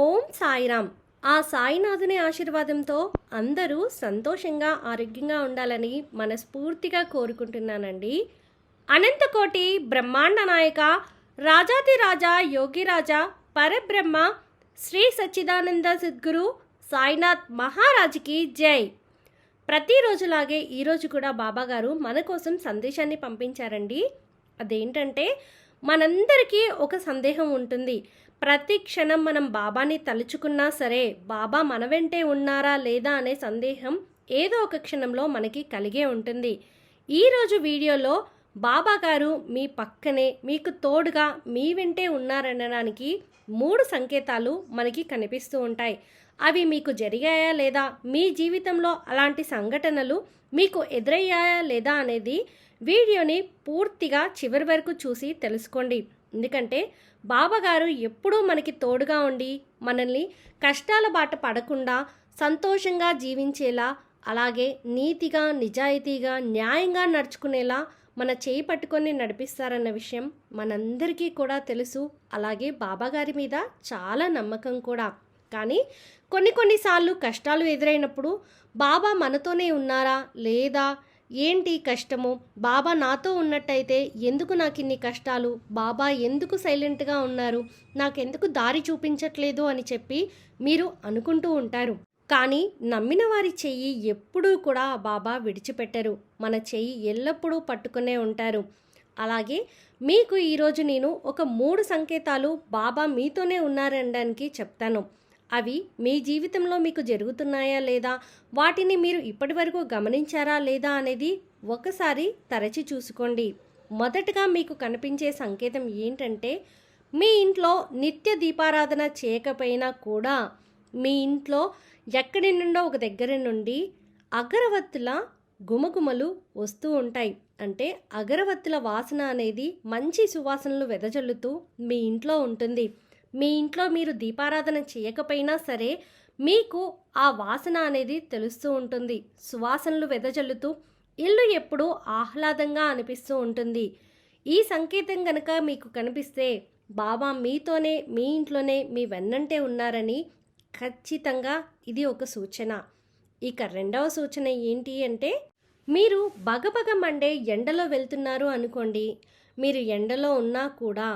ఓం సాయిరామ్. ఆ సాయినాథుని ఆశీర్వాదంతో అందరూ సంతోషంగా ఆరోగ్యంగా ఉండాలని మనస్ఫూర్తిగా కోరుకుంటున్నానండి. అనంతకోటి బ్రహ్మాండ నాయక రాజాతిరాజా యోగిరాజా పరబ్రహ్మ శ్రీ సచ్చిదానంద సద్గురు సాయినాథ్ మహారాజుకి జై. ప్రతిరోజులాగే ఈరోజు కూడా బాబాగారు మన కోసం సందేశాన్ని పంపించారండి. అదేంటంటే మనందరికీ ఒక సందేహం ఉంటుంది. ప్రతి క్షణం మనం బాబాని తలుచుకున్నా సరే బాబా మన వెంటే ఉన్నారా లేదా అనే సందేహం ఏదో ఒక క్షణంలో మనకి కలిగే ఉంటుంది. ఈరోజు వీడియోలో బాబా గారు మీ పక్కనే మీకు తోడుగా మీ వెంటే ఉన్నారనడానికి మూడు సంకేతాలు మనకి కనిపిస్తూ ఉంటాయి. అవి మీకు జరిగాయా లేదా మీ జీవితంలో అలాంటి సంఘటనలు మీకు ఎదురయ్యాయా లేదా అనేది వీడియోని పూర్తిగా చివరి వరకు చూసి తెలుసుకోండి. ఎందుకంటే బాబాగారు ఎప్పుడూ మనకి తోడుగా ఉండి మనల్ని కష్టాల బాట పడకుండా సంతోషంగా జీవించేలా అలాగే నీతిగా నిజాయితీగా న్యాయంగా నడుచుకునేలా మన చేయి పట్టుకొని నడిపిస్తారన్న విషయం మనందరికీ కూడా తెలుసు. అలాగే బాబాగారి మీద చాలా నమ్మకం కూడా. కానీ కొన్ని కొన్నిసార్లు కష్టాలు ఎదురైనప్పుడు బాబా మనతోనే ఉన్నారా లేదా ఏంటి కష్టము? బాబా నాతో ఉన్నట్టయితే ఎందుకు నాకు ఇన్ని కష్టాలు? బాబా ఎందుకు సైలెంట్గా ఉన్నారు? నాకెందుకు దారి చూపించట్లేదు అని చెప్పి మీరు అనుకుంటూ ఉంటారు. కానీ నమ్మిన వారి చెయ్యి ఎప్పుడూ కూడా బాబా విడిచిపెట్టరు. మన చెయ్యి ఎల్లప్పుడూ పట్టుకునే ఉంటారు. అలాగే మీకు ఈరోజు నేను ఒక మూడు సంకేతాలు బాబా మీతోనే ఉన్నారనడానికి చెప్తాను. అవి మీ జీవితంలో మీకు జరుగుతున్నాయా లేదా? వాటిని మీరు ఇప్పటివరకు గమనించారా లేదా అనేది ఒకసారి తరచి చూసుకోండి. మొదటగా మీకు కనిపించే సంకేతం ఏంటంటే మీ ఇంట్లో నిత్య దీపారాధన చేయకపోయినా కూడా మీ ఇంట్లో ఎక్కడి నుండో ఒక దగ్గర నుండి అగరవత్తుల గుమగుమలు వస్తూ ఉంటాయి. అంటే అగరవత్తుల వాసన అనేది మంచి సువాసనలు వెదజల్లుతూ మీ ఇంట్లో ఉంటుంది. మీ ఇంట్లో మీరు దీపారాధన చేయకపోయినా సరే మీకు ఆ వాసన అనేది తెలుస్తూ ఉంటుంది. సువాసనలు వెదజల్లుతూ ఇల్లు ఎప్పుడూ ఆహ్లాదంగా అనిపిస్తూ ఉంటుంది. ఈ సంకేతం కనుక మీకు కనిపిస్తే బాబా మీతోనే మీ ఇంట్లోనే మీ వెన్నంటే ఉన్నారని ఖచ్చితంగా ఇది ఒక సూచన. ఇక రెండవ సూచన ఏంటి అంటే మీరు బగబగ మండే ఎండలో వెళ్తున్నారు అనుకోండి. మీరు ఎండలో ఉన్నా కూడా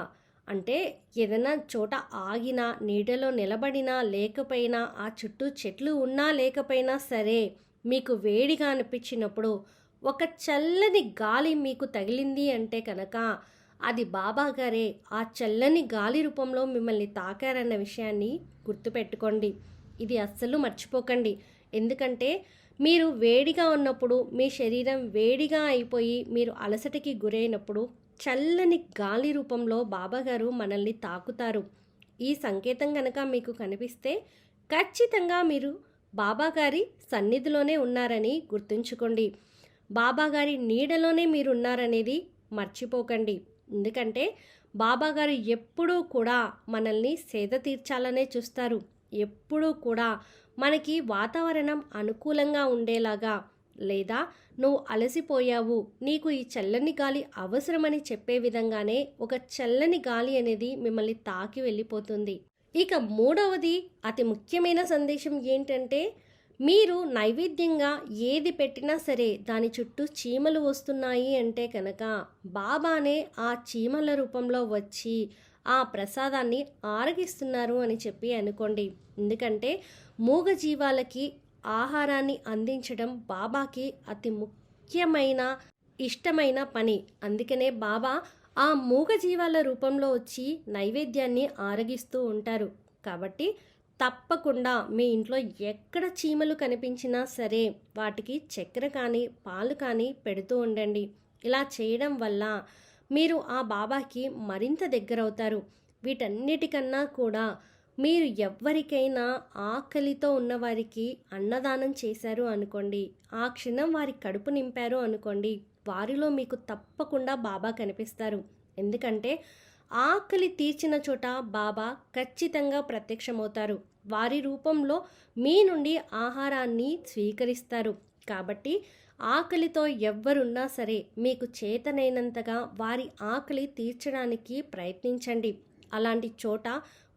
అంటే ఏదైనా చోట ఆగినా నీడలో నిలబడినా లేకపోయినా ఆ చుట్టూ చెట్లు ఉన్నా లేకపోయినా సరే మీకు వేడిగా అనిపించినప్పుడు ఒక చల్లని గాలి మీకు తగిలింది అంటే కనుక అది బాబా గారే ఆ చల్లని గాలి రూపంలో మిమ్మల్ని తాకారన్న విషయాన్ని గుర్తుపెట్టుకోండి. ఇది అస్సలు మర్చిపోకండి. ఎందుకంటే మీరు వేడిగా ఉన్నప్పుడు మీ శరీరం వేడిగా అయిపోయి మీరు అలసటకి గురైనప్పుడు చల్లని గాలి రూపంలో బాబాగారు మనల్ని తాకుతారు. ఈ సంకేతం కనుక మీకు కనిపిస్తే ఖచ్చితంగా మీరు బాబాగారి సన్నిధిలోనే ఉన్నారని గుర్తుంచుకోండి. బాబాగారి నీడలోనే మీరు ఉన్నారనేది మర్చిపోకండి. ఎందుకంటే బాబాగారు ఎప్పుడూ కూడా మనల్ని సేద తీర్చాలనే చూస్తారు. ఎప్పుడూ కూడా మనకి వాతావరణం అనుకూలంగా ఉండేలాగా లేదా నువ్వు అలసిపోయావు నీకు ఈ చల్లని గాలి అవసరమని చెప్పే విధంగానే ఒక చల్లని గాలి అనేది మిమ్మల్ని తాకి వెళ్ళిపోతుంది. ఇక మూడవది అతి ముఖ్యమైన సందేశం ఏంటంటే మీరు నైవేద్యంగా ఏది పెట్టినా సరే దాని చుట్టూ చీమలు వస్తున్నాయి అంటే కనుక బాబానే ఆ చీమల రూపంలో వచ్చి ఆ ప్రసాదాన్ని ఆరగిస్తున్నారు అని చెప్పి అనుకోండి. ఎందుకంటే మూగ జీవాలకి ఆహారాన్ని అందించడం బాబాకి అతి ముఖ్యమైన ఇష్టమైన పని. అందుకనే బాబా ఆ మూగజీవాల రూపంలో వచ్చి నైవేద్యాన్ని ఆరగిస్తూ ఉంటారు. కాబట్టి తప్పకుండా మీ ఇంట్లో ఎక్కడ చీమలు కనిపించినా సరే వాటికి చక్కెర కానీ పాలు కానీ పెడుతూ ఉండండి. ఇలా చేయడం వల్ల మీరు ఆ బాబాకి మరింత దగ్గరవుతారు. వీటన్నిటికన్నా కూడా మీరు ఎవ్వరికైనా ఆకలితో ఉన్నవారికి అన్నదానం చేశారు అనుకోండి. ఆ క్షణం వారి కడుపు నింపారు అనుకోండి. వారిలో మీకు తప్పకుండా బాబా కనిపిస్తారు. ఎందుకంటే ఆకలి తీర్చిన చోట బాబా ఖచ్చితంగా ప్రత్యక్షమవుతారు. వారి రూపంలో మీ నుండి ఆహారాన్ని స్వీకరిస్తారు. కాబట్టి ఆకలితో ఎవ్వరున్నా సరే మీకు చేతనైనంతగా వారి ఆకలి తీర్చడానికి ప్రయత్నించండి. అలాంటి చోట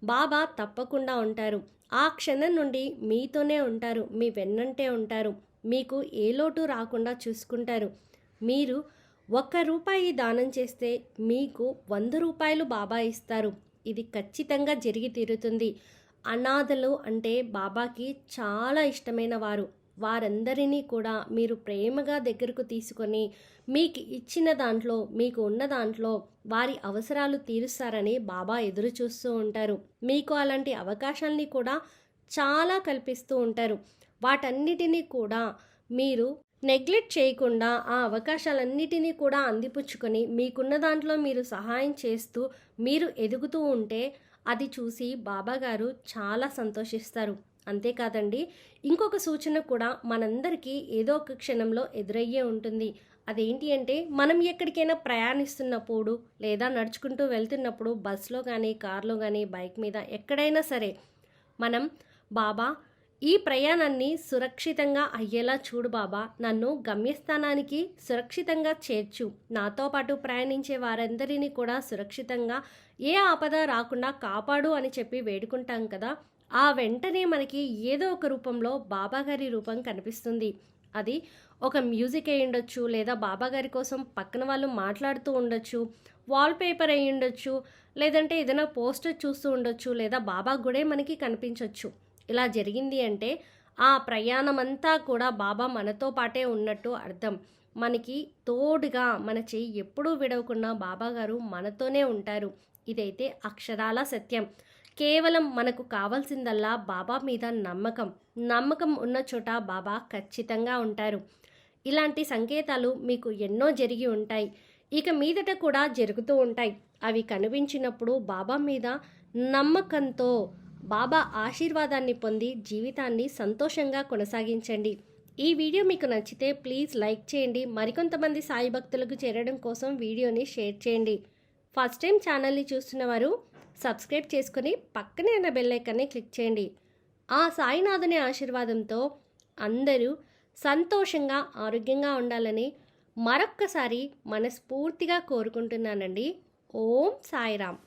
బాబా తప్పకుండా ఉంటారు. ఆ క్షణం నుండి మీతోనే ఉంటారు. మీ వెన్నంటే ఉంటారు. మీకు ఏ లోటు రాకుండా చూసుకుంటారు. మీరు ఒక్క రూపాయి దానం చేస్తే మీకు వంద రూపాయలు బాబా ఇస్తారు. ఇది ఖచ్చితంగా జరిగి తీరుతుంది. అనాథలు అంటే బాబాకి చాలా ఇష్టమైన వారు. వారందరినీ కూడా మీరు ప్రేమగా దగ్గరకు తీసుకొని మీకు ఇచ్చిన దాంట్లో మీకు ఉన్న దాంట్లో వారి అవసరాలు తీరుస్తారని బాబా ఎదురు చూస్తూ ఉంటారు. మీకు అలాంటి అవకాశాల్ని కూడా చాలా కల్పిస్తూ ఉంటారు. వాటన్నిటినీ కూడా మీరు నెగ్లెక్ట్ చేయకుండా ఆ అవకాశాలన్నిటినీ కూడా అందిపుచ్చుకొని మీకున్న దాంట్లో మీరు సహాయం చేస్తూ మీరు ఎదుగుతూ ఉంటే అది చూసి బాబాగారు చాలా సంతోషిస్తారు. అంతేకాదండి ఇంకొక సూచన కూడా మనందరికీ ఏదో ఒక క్షణంలో ఎదురయ్యే ఉంటుంది. అదేంటి అంటే మనం ఎక్కడికైనా ప్రయాణిస్తున్నప్పుడు లేదా నడుచుకుంటూ వెళ్తున్నప్పుడు బస్సులో కానీ కార్లో కానీ బైక్ మీద ఎక్కడైనా సరే మనం బాబా ఈ ప్రయాణాన్ని సురక్షితంగా అయ్యేలా చూడు బాబా. నన్ను గమ్యస్థానానికి సురక్షితంగా చేర్చు. నాతో పాటు ప్రయాణించే వారందరినీ కూడా సురక్షితంగా ఏ ఆపద రాకుండా కాపాడు అని చెప్పి వేడుకుంటాం కదా. ఆ వెంటనే మనకి ఏదో ఒక రూపంలో బాబాగారి రూపం కనిపిస్తుంది. అది ఒక మ్యూజిక్ అయి ఉండొచ్చు లేదా బాబాగారి కోసం పక్కన వాళ్ళు మాట్లాడుతూ ఉండొచ్చు వాల్పేపర్ అయి ఉండొచ్చు లేదంటే ఏదైనా పోస్టర్ చూస్తూ ఉండొచ్చు లేదా బాబా గుడే మనకి కనిపించవచ్చు ఇలా జరిగింది అంటే ఆ ప్రయాణం అంతా కూడా బాబా మనతో పాటే ఉన్నట్టు అర్థం. మనకి తోడుగా మన చెయ్యి ఎప్పుడూ విడవకుండా బాబాగారు మనతోనే ఉంటారు. ఇదైతే అక్షరాల సత్యం. కేవలం మనకు కావాల్సిందల్లా బాబా మీద నమ్మకం. నమ్మకం ఉన్న చోట బాబా ఖచ్చితంగా ఉంటారు. ఇలాంటి సంకేతాలు మీకు ఎన్నో జరిగి ఉంటాయి. ఇక మీదట కూడా జరుగుతూ ఉంటాయి. అవి కనిపించినప్పుడు బాబా మీద నమ్మకంతో బాబా ఆశీర్వాదాన్ని పొంది జీవితాన్ని సంతోషంగా కొనసాగించండి. ఈ వీడియో మీకు నచ్చితే ప్లీజ్ లైక్ చేయండి. మరికొంతమంది సాయి భక్తులకు చేరడం కోసం వీడియోని షేర్ చేయండి. ఫస్ట్ టైం ఛానల్ని చూస్తున్నవారు సబ్స్క్రైబ్ చేసుకొని పక్కనే ఉన్న బెల్ ఐకాన్ని క్లిక్ చేయండి. ఆ సాయినాథుని ఆశీర్వాదంతో అందరూ సంతోషంగా ఆరోగ్యంగా ఉండాలని మరొక్కసారి మనస్ఫూర్తిగా కోరుకుంటున్నానండి. ఓం సాయిరామ్.